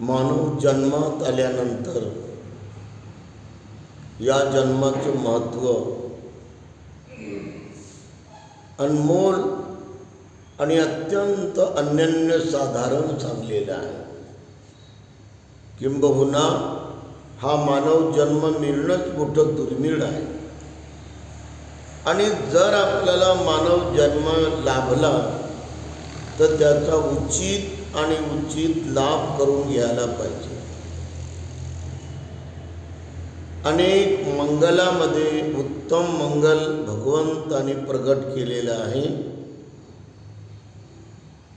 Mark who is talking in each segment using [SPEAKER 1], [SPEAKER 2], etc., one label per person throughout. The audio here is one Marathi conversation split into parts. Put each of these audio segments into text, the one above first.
[SPEAKER 1] मानव जन्मात आल्यानंतर या जन्माचं महत्त्व अनमोल आणि अत्यंत अनन्य साधारण सांगलेलं आहे. किंबहुना हा मानव जन्म मिळणंच मोठं दुर्मिळ आहे. आणि जर आपल्याला मानव जन्म लाभला तर त्याचा उचित आणि उचित लाभ करून घ्यायला पाहिजे. अनेक मंगलामध्ये उत्तम मंगल भगवंताने प्रगट केलेलं आहे.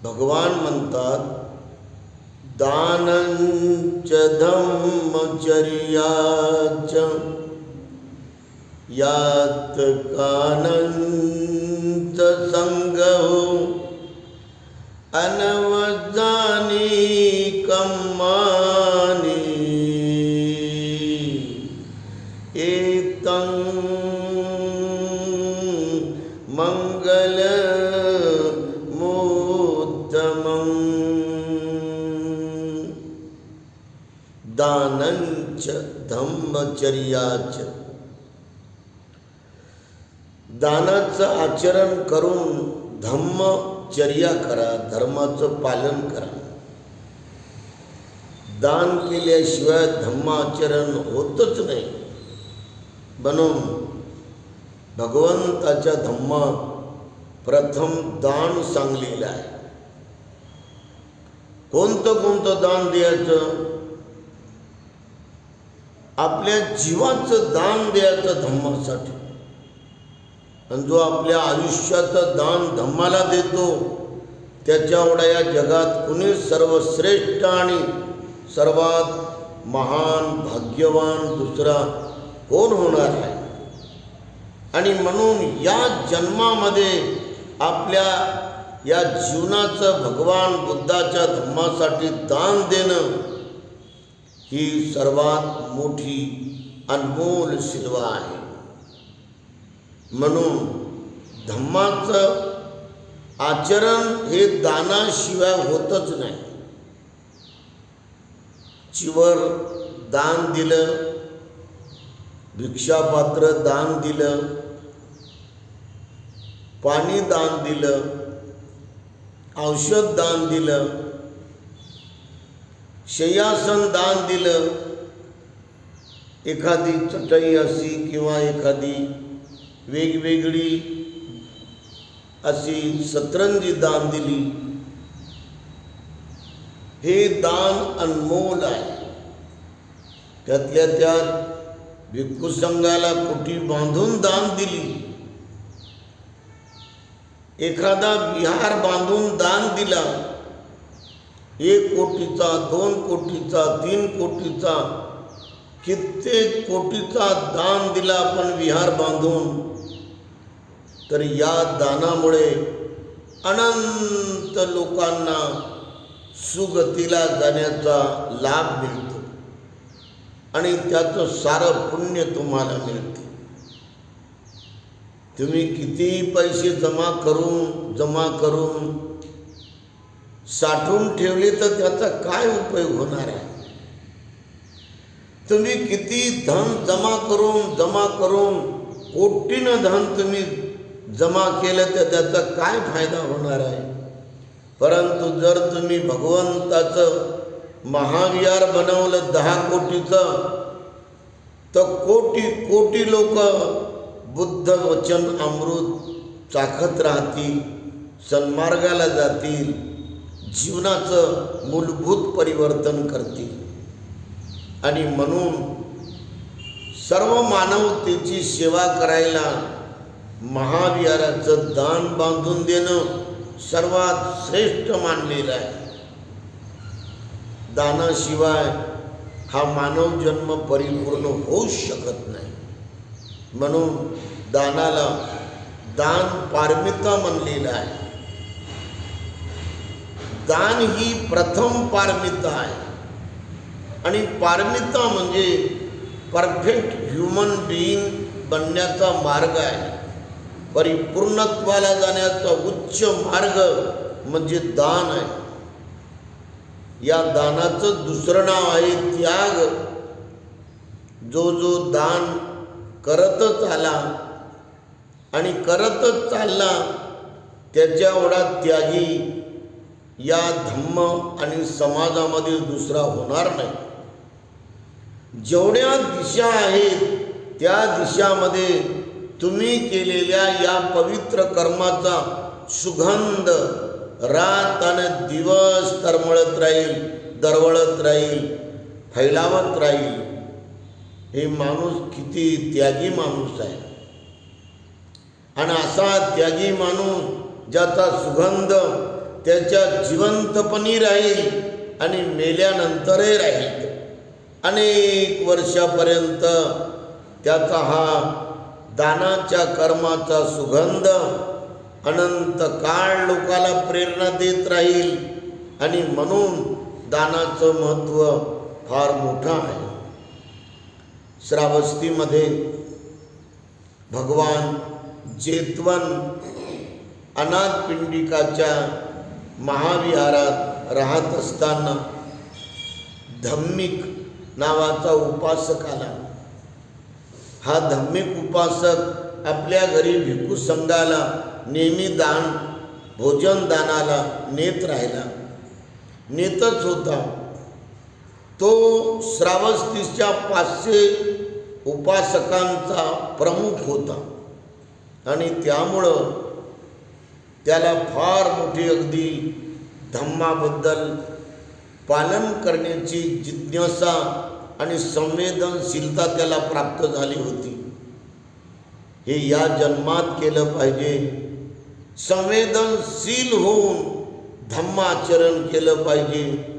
[SPEAKER 1] भगवान म्हणतात दानंच धम्मचर्याच यात कानंच संग अनवजानी कम्मानी। एतं मंगल दानंच धम्मचर्याच। दानाचं आचरण करून चर्या करा धर्माचं पालन करा. दान केल्याशिवाय धम्माचरण होतच नाही. म्हणून भगवंताच्या धम्मात प्रथम दान सांगलेलं आहे. कोणतं कोणतं दान द्यायचं? आपल्या जीवाचं दान द्यायचं धम्मासाठी. आणि जो आपल्या आयुष्याचं दान धम्माला देतो त्याच्यावडा या जगात कुणी सर्वश्रेष्ठ आणि सर्वात महान भाग्यवान दुसरा कोण होणार आहे? आणि म्हणून या जन्मामध्ये आपल्या या जीवनाचं भगवान बुद्धाच्या धम्मासाठी दान देणं ही सर्वात मोठी अनमोल सेवा आहे. म्हणून धम्माचं आचरण हे दानाशिवाय होतच नाही. चिवर दान दिलं भिक्षापात्र दान दिलं पाणी दान दिलं औषध दान दिलं शय्यासन दान दिलं एखादी चटई अशी किंवा एखादी वेगवेगळी अशी सतरंजी दान दिली. हे दान अनमोल आहे. त्यातल्या त्यात भिक्खू संघाला कुटी बांधून दान दिली. एखादा विहार बांधून दान दिला. एक कोटीचा दोन कोटीचा तीन कोटीचा कित्येक कोटीचा दान दिला आपण विहार बांधून तर या दानामुळे अनंत लोकांना सुगतीला जाण्याचा लाभ मिळतो. आणि त्याचं सारं पुण्य तुम्हाला मिळते. तुम्ही किती पैसे जमा करून जमा करून साठवून ठेवले तर त्याचा काय उपयोग होणार आहे? तुम्ही किती धन जमा करून जमा करून कोटीनं धन तुम्ही जमा केलं तर त्याचा काय फायदा होणार आहे? परंतु जर तुम्ही भगवंताचं महाविहार बनवलं दहा कोटीचं तर कोटी कोटी लोक बुद्ध वचन अमृत चाखत राहतील सन्मार्गाला जातील जीवनाचं मूलभूत परिवर्तन करतील. आणि म्हणून सर्व मानवतेची सेवा करायला महाविहाराचं दान बांधून देणं सर्वात श्रेष्ठ मानलेलं आहे. दानाशिवाय हा मानव जन्म परिपूर्ण होऊ शकत नाही. म्हणून दानाला दान पारमिता म्हणलेलं आहे. दान ही प्रथम पारमिता आहे. आणि पारमिता म्हणजे परफेक्ट ह्युमन बिईंग बनण्याचा मार्ग आहे. परिपूर्णत्वाला जाण्याचा उच्च मार्ग म्हणजे दान आहे. या दानाचं दुसरं नाव आहे त्याग. जो जो दान करतच आला आणि करतच चालला त्याच्या एवढा त्यागी या धम्म आणि समाजामध्ये दुसरा होणार नाही. जेवढ्या दिशा आहेत त्या दिशामध्ये तुम्ही केलेल्या या पवित्र कर्माचा सुगंध रात आणि दिवस तरमळत राहील दरवळत राहील फैलावत राहील. हे माणूस किती त्यागी माणूस आहे. आणि असा त्यागी माणूस ज्याचा सुगंध त्याच्या जिवंतपणी राहील आणि मेल्यानंतरही राहील. अनेक वर्षापर्यंत त्याचा हा दानाच्या कर्माचा सुगंध अनंत काळ लोकाला प्रेरणा देत राहील आणि म्हणून दानाचं महत्त्व फार मोठं आहे. श्रावस्तीमध्ये भगवान जेतवन अनाथपिंडिकाच्या महाविहारात राहत असताना धम्मिक नावाचा उपासक आला हा धम्मिक उपासक आपल्या घरी भिकू संघाला नेहमी दान भोजन दानाला नेत राहिला. नेतच होता. तो श्रावस्तीच्या पाचशे उपासकांचा प्रमुख होता. आणि त्यामुळं त्याला फार मोठी अगदी धम्माबद्दल पालन करण्याची जिज्ञासा आणि संवेदनशीलता त्याला प्राप्त झाली होती. हे या जन्मात केलं पाहिजे. संवेदनशील होऊन धम्माचरण केलं पाहिजे.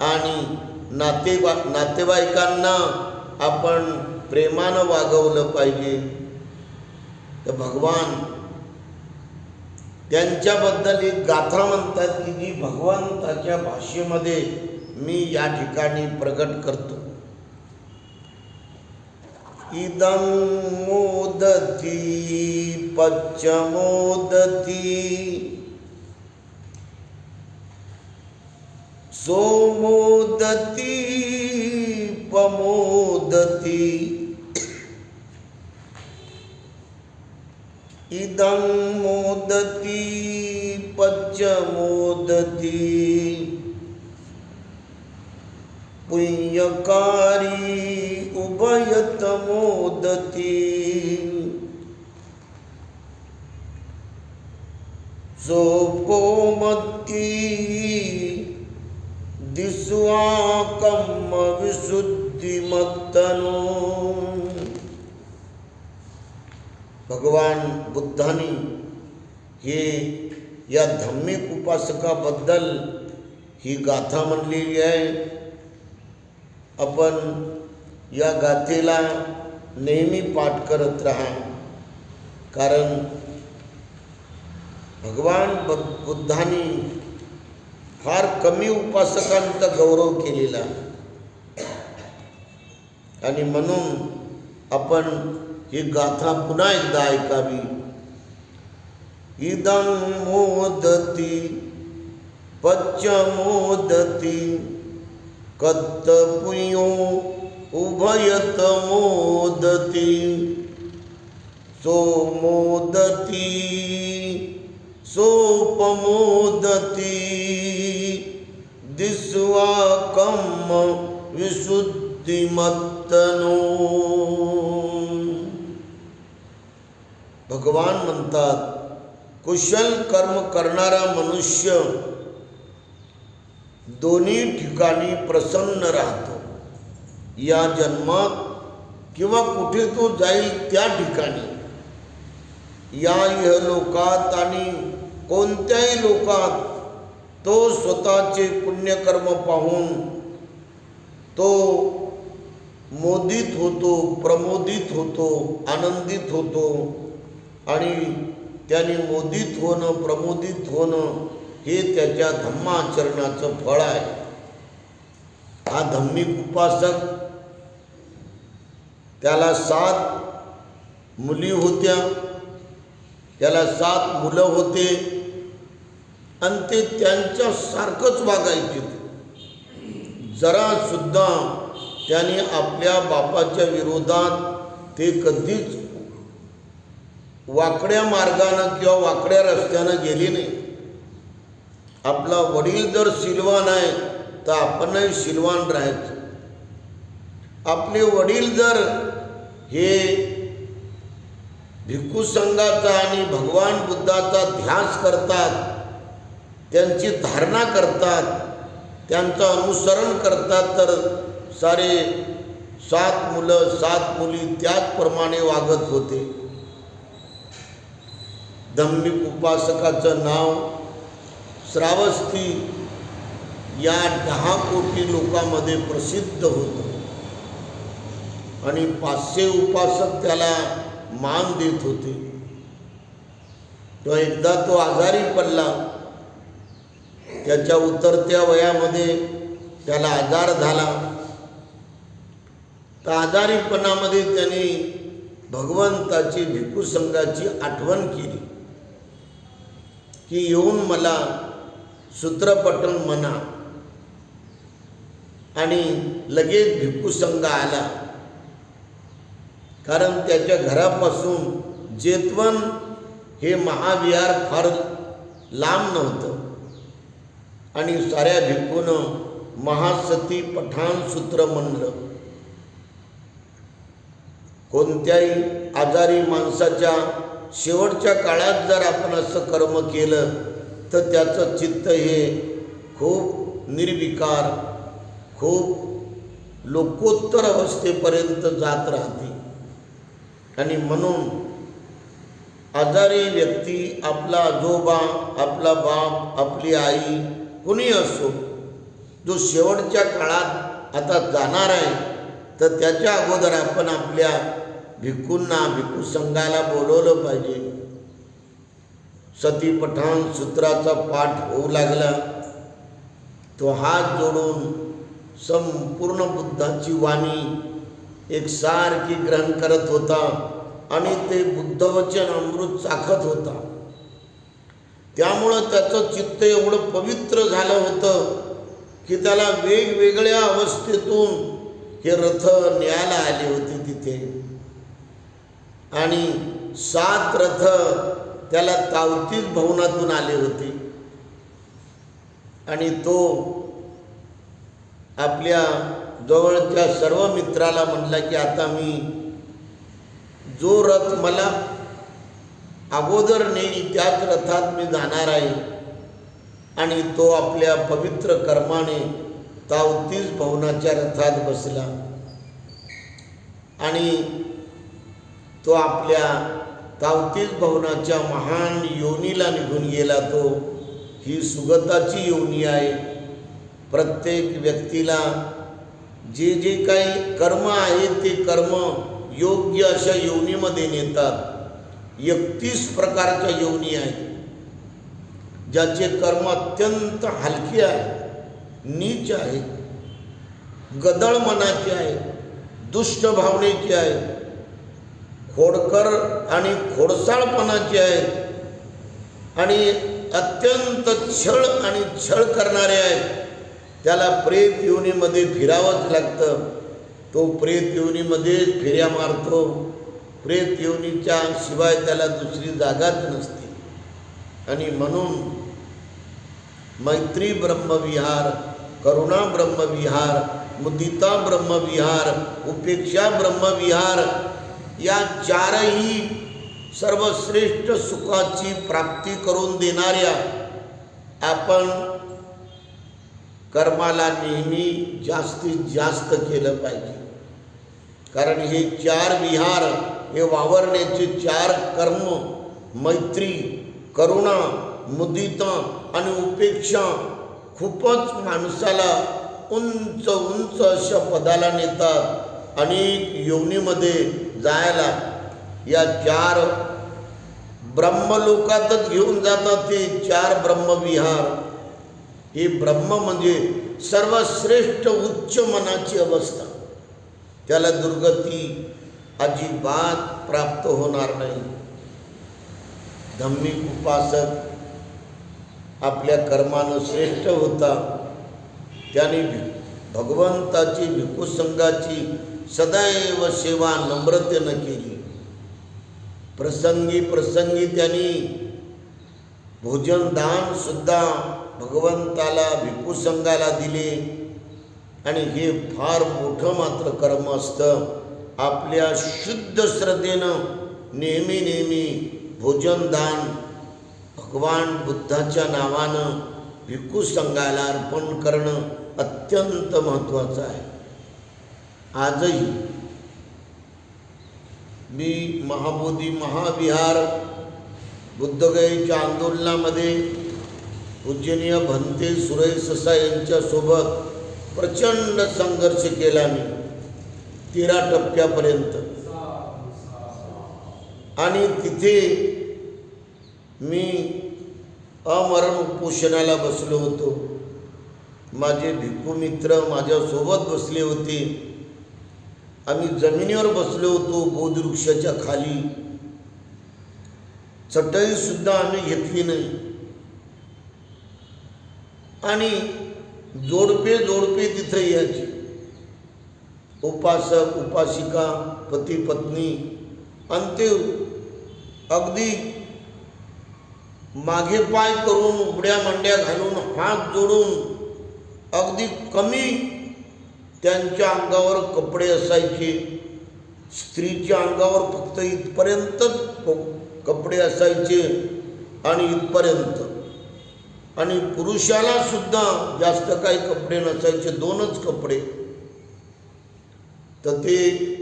[SPEAKER 1] आणि नातेवा नातेवाईकांना आपण प्रेमानं वागवलं पाहिजे. तर भगवान त्यांच्याबद्दल एक गाथा म्हणतात की जी भगवंताच्या भाषेमध्ये मी या ठिकाणी प्रकट करतो. इदं मोदती पच्चमोदती सोमोदती पमोदती इदं मोदती पच्चमोदती पुण्यकारी उभयत मोदती सोपोमती दिस्वाकम्म विशुद्धिमत्तनो। भगवान बुद्धाने हे या धार्मिक उपासकाबद्दल ही गाथा म्हणलेली आहे. आपण या गाथेला नेहमी पाठ करत राहा. कारण भगवान ब बुद्धाने फार कमी उपासकांचा गौरव केलेला. आणि म्हणून आपण ही गाथा पुन्हा एकदा ऐकावी. इदं मोदती पच्चमोदती कत्तपुयो उभयत मोदती सोमोदती सोपमोदती दिस्वाकम विशुद्धिमत्तनो। भगवान म्हणतात कुशल कर्म करणारा मनुष्य दोन्ही ठिकाणी प्रसन्न राहतो. या जन्मात किंवा कुठे तो जाईल त्या ठिकाणी. या इहलोकात आणि कोणत्याही लोकात तो स्वतःचे पुण्यकर्म पाहून तो मोदित होतो प्रमोदित होतो आनंदित होतो. आणि त्याने मोदित होणं प्रमोदित होणं हे त्याच्या धम्माचरणाचं फळ आहे. हा धम्मिक उपासक त्याला सात मुली होत्या. त्याला सात मुलं होते. आणि ते त्यांच्यासारखंच वागायचे. जरा सुद्धा त्याने आपल्या बापाच्या विरोधात ते कधीच वाकड्या मार्गानं किंवा वाकड्या रस्त्यानं गेली नाही. आपला वडील जर सिलवान आहे तर आपणही सिलवान राहायचं. आपले वडील जर हे भिक्खू संघाचा आणि भगवान बुद्धाचा ध्यास करतात त्यांची धारणा करतात त्यांचं अनुसरण करतात तर सारे सात मुलं सात मुली त्याचप्रमाणे वागत होते. धम्मिक उपासकाचं नाव श्रावस्ती या दहा कोटी लोकांमध्ये प्रसिद्ध होतं. आणि पाचशे उपासक त्याला मान देत होते. तो एकदा तो आजारी पडला. त्याच्या उतरत्या वयामध्ये त्याला आजार झाला. तर आजारीपणामध्ये त्याने भगवंताची भिक्खू संघाची आठवण केली. की येऊन मला सूत्रपटन म्हणा. आणि लगेच भिक्खू संघ आला. कारण त्याच्या घरापासून जेतवन हे महाविहार फार लांब नव्हतं. आणि साऱ्या भिक्खूनं महासती पठाण सूत्र म्हणलं. कोणत्याही आजारी माणसाच्या शेवटच्या काळात जर आपण असं कर्म केलं तर त्याचं चित्त हे खूप निर्विकार खूप लोकोत्तर अवस्थेपर्यंत जात राहते. आणि म्हणून आजारी व्यक्ती आपला आजोबा आपला बाप आपली आई कुणी असो जो शेवटच्या काळात आता जाणार आहे तर त्याच्या अगोदर आपण आपल्या भिकूंना भिकू संघाला बोलवलं पाहिजे. सती पठाण सूत्राचा पाठ होऊ लागला. तो हात जोडून संपूर्ण बुद्धाची वाणी एक सारखी ग्रहण करत होता आणि ते बुद्धवचन अमृत चाखत होता. त्यामुळं त्याचं चित्त एवढं पवित्र झालं होतं की त्याला वेगवेगळ्या अवस्थेतून हे रथ न्यायला आले होते तिथे. आणि सात रथ त्याला तावतीच भवनातून आले होते. आणि तो आपल्या जवळच्या सर्व मित्राला म्हणला की आता मी जो रथ मला अगोदर नेईल त्याच रथात मी जाणार आहे. आणि तो आपल्या पवित्र कर्माने तावतीस भवनाच्या रथात बसला. आणि तो आपल्या तावतीस भवनाच्या महान योनीला निघून गेला तो. ही सुगताची योनी आहे. प्रत्येक व्यक्तीला जे जे काही कर्म आहे ते कर्म योग्य अशा योनीमध्ये नेतात. एकतीस प्रकारच्या योनी आहेत. ज्याचे कर्म अत्यंत हलके आहे नीच आहे गदळ मनाचे आहे दुष्ट भावनेचे आहे खोडकर आणि खोडसाळपणाचे आहेत. आणि अत्यंत छळ आणि छळ करणारे आहेत. त्याला प्रेत योनीमध्ये फिरावंच लागतं. तो प्रेत योनीमध्ये फेऱ्या मारतो. प्रेत योनीच्या शिवाय त्याला दुसरी जागाच नसते. आणि म्हणून मैत्री ब्रह्मविहार करुणा ब्रह्मविहार मुदिता ब्रह्मविहार उपेक्षा ब्रह्मविहार या चारही सर्वश्रेष्ठ सुखाची प्राप्ती करून देणाऱ्या आपण कर्माला नेहमी जास्तीत जास्त केलं पाहिजे. कारण हे चार विहार हे वावरण्याचे चार कर्म मैत्री करुणा मुदिता आणि उपेक्षा खूपच माणसाला उंच उंच अशा पदाला नेतात. अनेक योनीमध्ये जायला या चार ब्रह्मलोकातच घेऊन जातात ते चार ब्रह्मविहार. हे ब्रह्म म्हणजे सर्वश्रेष्ठ उच्च मनाची अवस्था. त्याला दुर्गती अजिबात प्राप्त होणार नाही. धम्मिक उपासक आपल्या कर्मानं श्रेष्ठ होता. त्याने भगवंताची भिकुसंघाची सदैव सेवा नम्रतेनं केली. प्रसंगी प्रसंगी त्यांनी भोजन दान सुद्धा भगवंताला भिक्खू संघाला दिले. आणि हे फार मोठं मात्र कर्म असतं. आपल्या शुद्ध श्रद्धेनं नेहमी नेहमी भोजन दान भगवान बुद्धाच्या नावानं भिक्खू संघाला अर्पण करणं अत्यंत महत्त्वाचं आहे. आजही मी महाबोधी महाविहार बुद्धगयेच्या आंदोलनामध्ये पूजनीय भंते सुरेश ससा यांच्यासोबत प्रचंड संघर्ष केला मी. तेरा टप्प्यापर्यंत. आणि तिथे मी अमरण उपोषणाला बसलो होतो. माझे भिक्खू मित्र माझ्यासोबत बसले होते. आम्ही जमिनीवर बसलो होतो बोधवृक्षाच्या खाली. चटई सुद्धा आम्ही घेतली नाही. आणि जोडपे जोडपे तिथे यायचे. उपासक उपासिका पती पत्नी आणि ते अगदी मागे पाय करून उघड्या मांड्या घालून हात जोडून अगदी कमी त्यांच्या अंगावर कपडे असायचे. स्त्रीच्या अंगावर फक्त इथपर्यंतच कपडे असायचे आणि इथपर्यंत. आणि पुरुषाला सुद्धा जास्त काही कपडे नसायचे दोनच कपडे. तर ते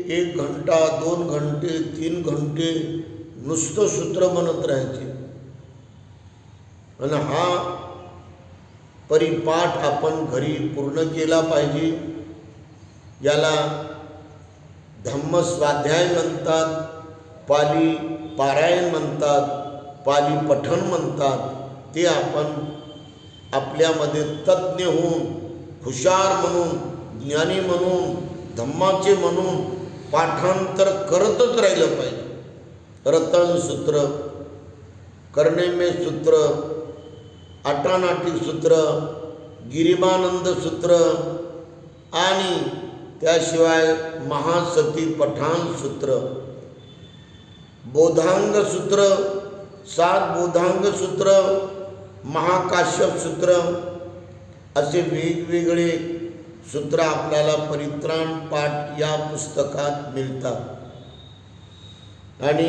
[SPEAKER 1] एक घंटा दोन घंटे तीन घंटे नुसतं सूत्र म्हणत राहायचे. आणि हा परिपाठ आपण घरी पूर्ण केला पाहिजे. याला धम्मस्वाध्याय म्हणतात पाली पारायण म्हणतात पाली पठण म्हणतात. ते आपण आपल्यामध्ये तज्ज्ञ होऊन हुशार म्हणून ज्ञानी म्हणून धम्माचे म्हणून पाठांतर करतच राहिलं पाहिजे. रतन सूत्र कर्णेमे सूत्र आटानाटी सूत्र गिरिमानंद सूत्र आणि त्याशिवाय महासती पठाण सूत्र बोधांग सूत्र सात बोधांग सूत्र महाकाश्यप सूत्र असे वेगवेगळे सूत्र आपल्याला परित्राण पाठ या पुस्तकात मिळतात. आणि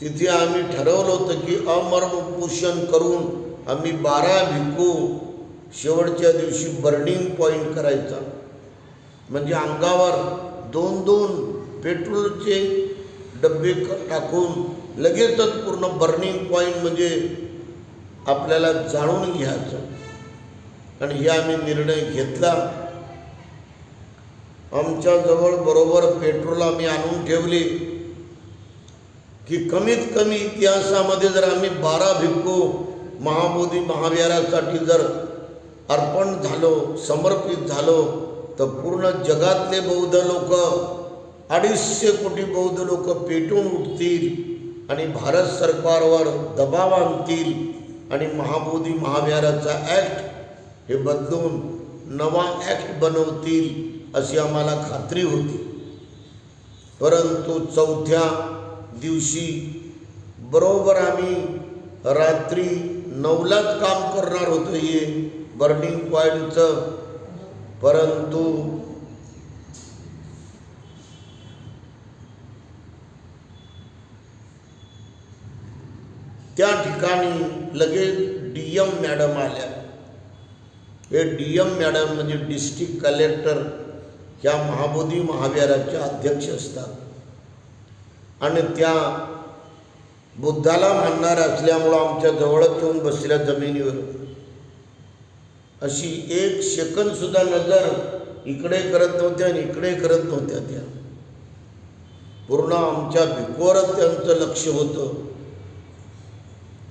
[SPEAKER 1] तिथे आम्ही ठरवलं होतं की अमर्म पोषण करून आम्ही बारा भिकू शेवटच्या दिवशी बर्निंग पॉईंट करायचा. म्हणजे अंगावर दोन दोन पेट्रोलचे डबे टाकून लगेचच पूर्ण बर्निंग पॉईंट म्हणजे आपल्याला जाणून घ्यायचं. आणि हे आम्ही निर्णय घेतला. आमच्याजवळ बरोबर पेट्रोल आम्ही आणून ठेवले. की कमीत कमी इतिहासामध्ये जर आम्ही बारा भिक्खू महाबोधी महाविहारासाठी जर अर्पण झालो समर्पित झालो तर पूर्ण जगातले बौद्ध लोक अडीचशे कोटी बौद्ध लोक पेटून उठतील आणि भारत सरकारवर दबाव आणतील आणि महाबोधी महाविहाराचा ॲक्ट हे बदलून नवा ॲक्ट बनवतील अशी आम्हाला खात्री होती. परंतु चौथ्या दिवशी बरोबर आम्ही रात्री नऊलाच काम करणार होतो हे बर्निंग पॉईंटचं परंतु त्या ठिकाणी लगेच डी एम मॅडम आल्या. हे डी एम मॅडम म्हणजे डिस्ट्रिक्ट कलेक्टर ह्या महाबोधी महाविहाराच्या अध्यक्ष असतात. आणि त्या बुद्धाला मानणार असल्यामुळं आमच्या जवळच येऊन बसल्या जमिनीवर. अशी एक सेकंद सुद्धा नजर इकडे करत नव्हत्या आणि इकडे करत नव्हत्या त्या. पूर्ण आमच्या भिकवरच त्यांचं लक्ष होतं.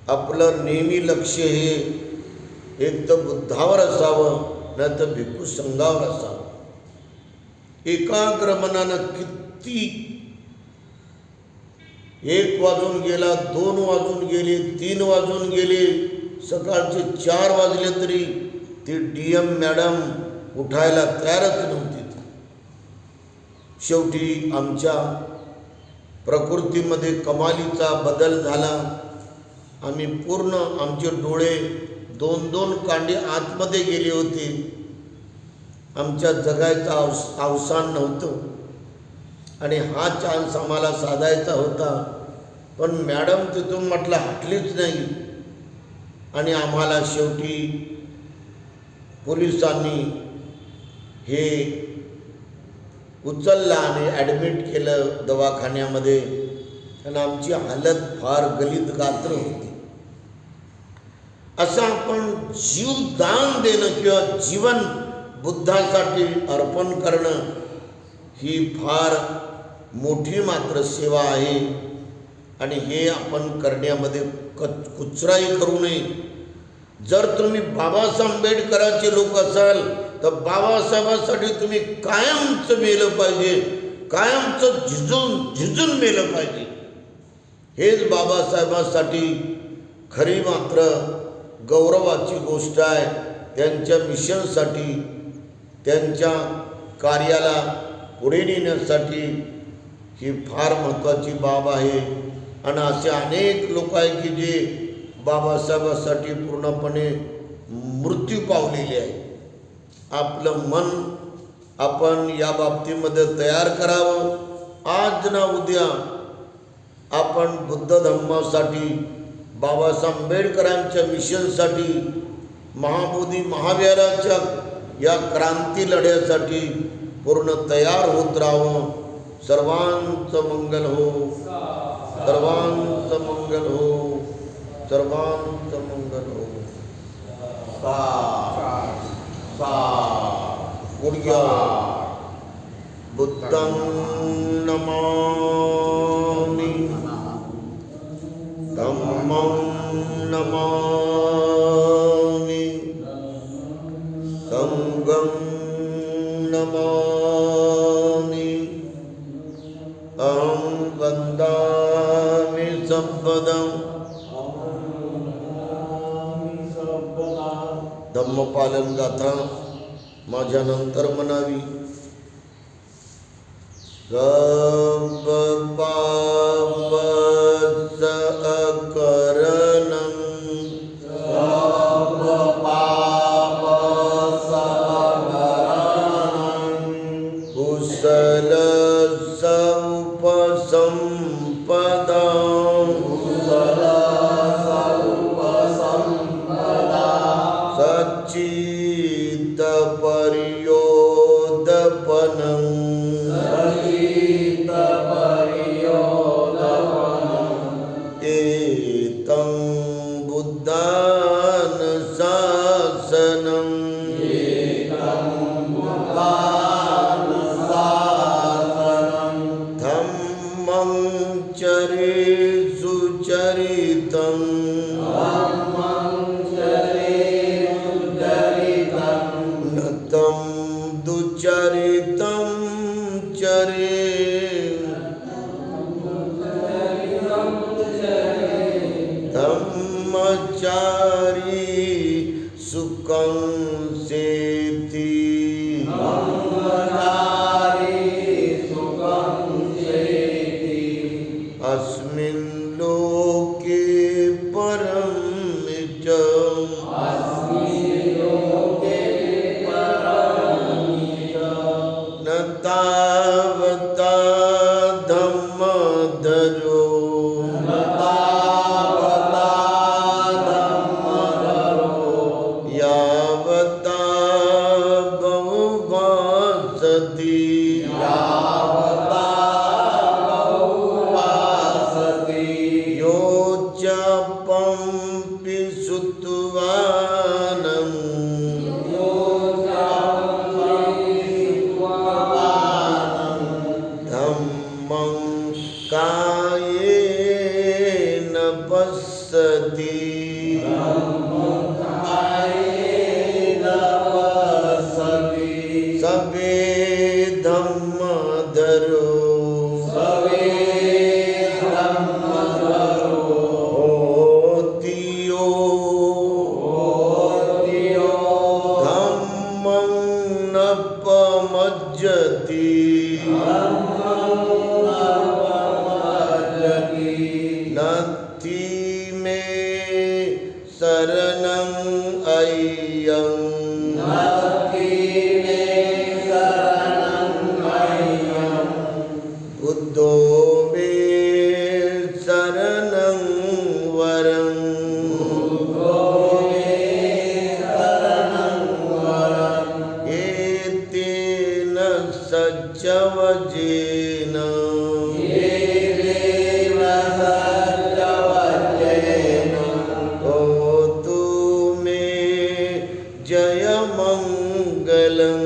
[SPEAKER 1] आपलं नेहमी लक्ष हे एक तर बुद्धावर असावं नाही तर भिक्खू संघावर असावं. एकाग्र मनानं किती एक वाजून गेला दोन वाजून गेले तीन वाजून गेले सकाळचे चार वाजले तरी ती डी एम मॅडम उठायला तयारच नव्हती. शेवटी आमच्या प्रकृतीमध्ये कमालीचा बदल झाला. आम्ही पूर्ण आमचे डोळे दोन दोन कांडे आतमध्ये गेले होते. आमच्या जगायचं अवस अवसान नव्हतं. आणि हा चान्स आम्हाला साधायचा होता. पण मॅडम तिथून म्हटलं हटलीच नाही. आणि आम्हाला शेवटी पोलिसांनी हे उचललं आणि ॲडमिट केलं दवाखान्यामध्ये. आणि आमची हालत फार गलित गात्र होती. असं आपण जीवदान देणं किंवा जीवन बुद्धासाठी अर्पण करणं ही फार मोठी मात्र सेवा आहे. आणि हे आपण करण्यामध्ये क कुचराई करू नये. जर तुम्ही बाबासाहेब आंबेडकरांचे लोक असाल तर बाबासाहेबांसाठी तुम्ही कायमचं मेलं पाहिजे. कायमचं झिजून झिजून मेलं पाहिजे. हेच बाबासाहेबांसाठी खरी मात्र गौरवाची गोष्ट आहे. त्यांच्या मिशनसाठी त्यांच्या कार्याला पुढे नेण्यासाठी ही फार महत्त्वाची बाब आहे. आणि असे अनेक लोक आहे की जे बाबासाहेबासाठी पूर्णपणे मृत्यू पावलेली आहे. आपलं मन आपण या बाबतीमध्ये तयार करावं. आज ना उद्या आपण बुद्ध धर्मासाठी बाबासाहेब आंबेडकरांच्या मिशनसाठी महाबोधी महावीराच्या या क्रांती लढ्यासाठी पूर्ण तयार होत राहावं. सर्वांचं मंगल हो. सर्वांचं मंगल हो. सर्वांचं मंगल सा। सा। गुडघ्या बुद्धं नमामि। धम्मं नमामि। सङ्गं नमामि। अहं वन्दामि सम्पदम्। धर्मपालन गाथा माझ्या नंतर म्हणावी. गप्पा ਪਰੀਤ ਪਰਿ മംഗലം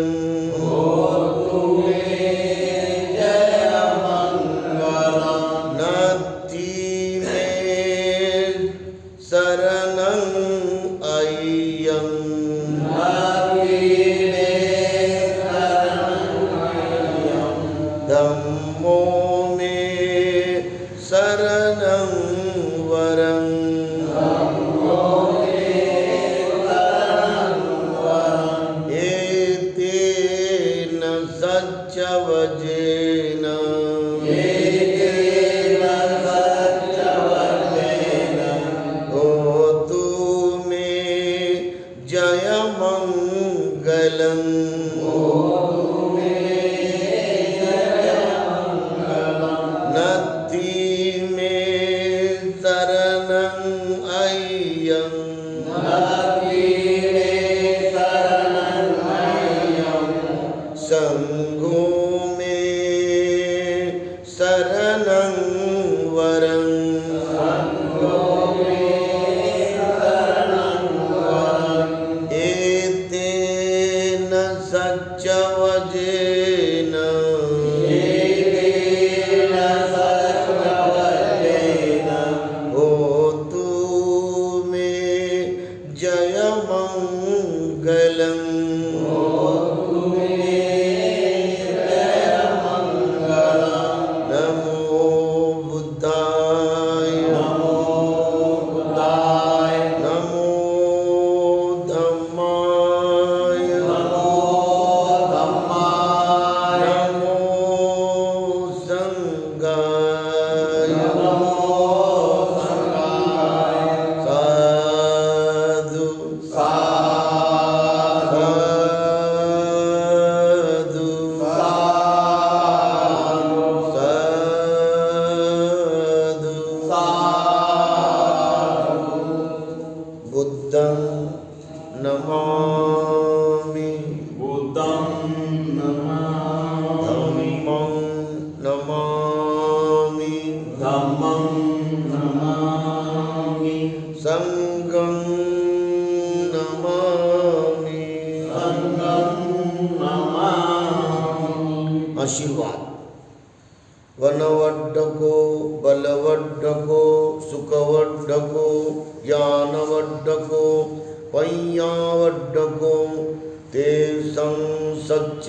[SPEAKER 1] حيا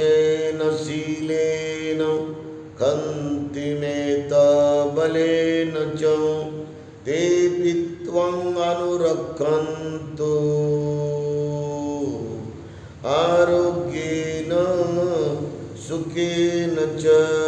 [SPEAKER 1] वाक्येन शीलेन कन्तिमेतबलेन च तेऽपि त्वमनुरक्षन्तु आरोग्येन सुखेन च।